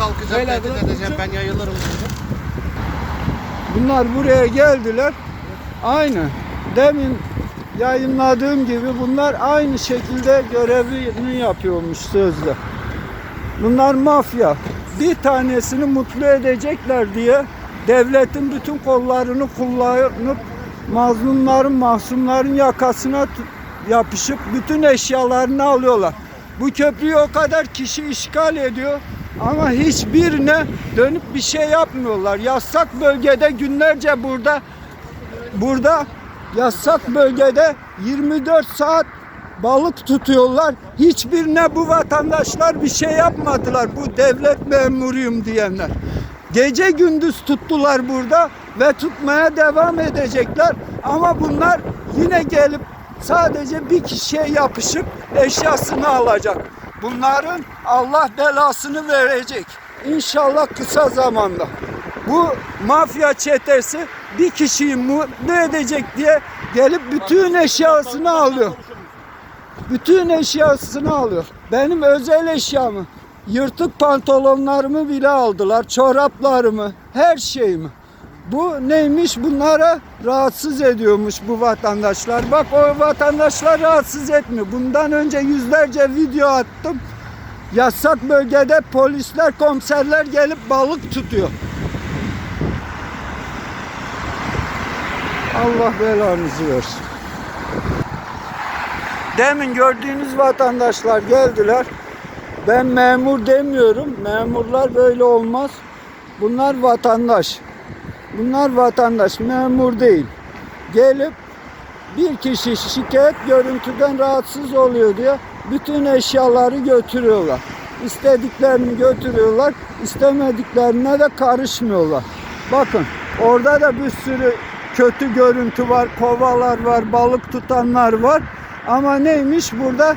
kalkacak Böyle tehdit edeceğim ben yayılırım. Bunlar buraya geldiler. Aynı. Demin yayınladığım gibi bunlar aynı şekilde görevini yapıyormuş sözde. Bunlar mafya. Bir tanesini mutlu edecekler diye devletin bütün kollarını kullanıp mazlumların, mahzumların yakasına yapışıp bütün eşyalarını alıyorlar. Bu köprüyü o kadar kişi işgal ediyor ama hiçbirine dönüp bir şey yapmıyorlar. Yasak bölgede günlerce burada burada yasak bölgede 24 saat balık tutuyorlar. Hiçbirine bu vatandaşlar bir şey yapmadılar. Bu devlet memuruyum diyenler. Gece gündüz tuttular burada ve tutmaya devam edecekler. Ama bunlar yine gelip sadece bir kişiye yapışıp eşyasını alacak. Bunların Allah belasını verecek. İnşallah kısa zamanda. Bu mafya çetesi bir kişiyi mutlu edecek diye gelip bütün eşyasını alıyor. Bütün eşyasını alıyor. Benim özel eşyamı, yırtık pantolonlarımı bile aldılar, çoraplarımı, her şeyimi. Bu neymiş bunlara rahatsız ediyormuş bu vatandaşlar. Bak o vatandaşlar rahatsız etmiyor. Bundan önce yüzlerce video attım. Yasak bölgede polisler, komiserler gelip balık tutuyor. Allah belanızı versin. Demin gördüğünüz vatandaşlar geldiler. Ben memur demiyorum. Memurlar böyle olmaz. Bunlar vatandaş. Bunlar vatandaş, memur değil. Gelip bir kişi şikayet görüntüden rahatsız oluyor diye bütün eşyaları götürüyorlar. İstediklerini götürüyorlar, istemediklerine de karışmıyorlar. Bakın orada da bir sürü kötü görüntü var, kovalar var, balık tutanlar var. Ama neymiş burada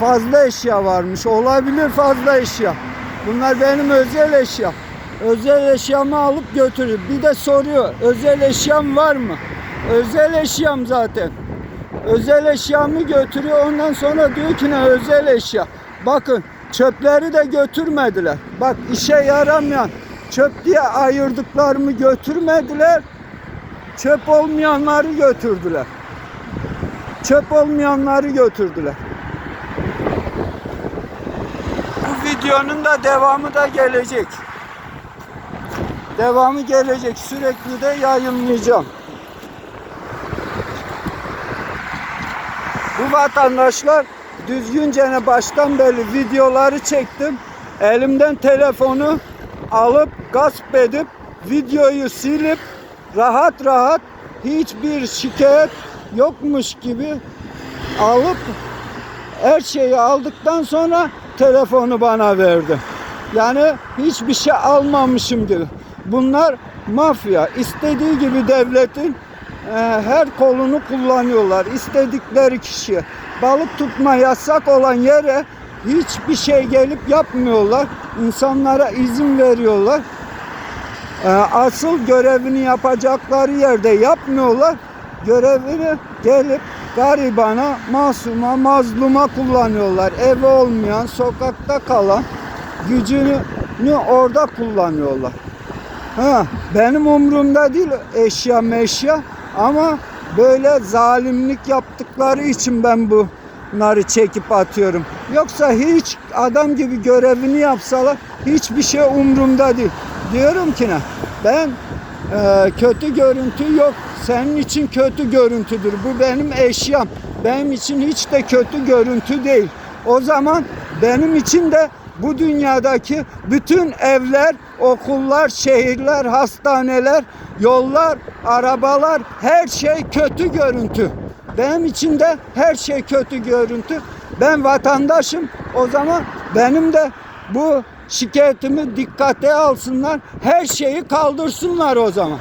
fazla eşya varmış. Olabilir fazla eşya. Bunlar benim özel eşyam. Özel eşyamı alıp götürüyor. Bir de soruyor özel eşyam var mı? Özel eşyam zaten. Özel eşyamı götürüyor. Ondan sonra diyor ki ne özel eşya. Bakın çöpleri de götürmediler. Bak işe yaramayan çöp diye ayırdıklarımı götürmediler. Çöp olmayanları götürdüler. Çöp olmayanları götürdüler. Bu videonun da devamı da gelecek. Devamı gelecek. Sürekli de yayınlayacağım. Bu vatandaşlar düzgünce ne baştan beri videoları çektim. Elimden telefonu alıp gasp edip videoyu silip rahat rahat hiçbir şikayet yokmuş gibi alıp her şeyi aldıktan sonra telefonu bana verdi. Yani hiçbir şey almamışım gibi. Bunlar mafya. İstediği gibi devletin e, her kolunu kullanıyorlar. İstedikleri kişiye. Balık tutma yasak olan yere hiçbir şey gelip yapmıyorlar. İnsanlara izin veriyorlar. E, asıl görevini yapacakları yerde yapmıyorlar. Görevini gelip garibana, masuma, mazluma kullanıyorlar. Evi olmayan, sokakta kalan gücünü orada kullanıyorlar. Ha, benim umurumda değil eşya meşya ama böyle zalimlik yaptıkları için ben bunları çekip atıyorum. Yoksa hiç adam gibi görevini yapsalar hiçbir şey umurumda değil. Diyorum ki ne? Ben e, kötü görüntü yok. Senin için kötü görüntüdür. Bu benim eşyam. Benim için hiç de kötü görüntü değil. O zaman benim için de bu dünyadaki bütün evler, okullar, şehirler, hastaneler, yollar, arabalar her şey kötü görüntü. Benim için de her şey kötü görüntü. Ben vatandaşım. O zaman benim de bu şikayetimi dikkate alsınlar. Her şeyi kaldırsınlar o zaman.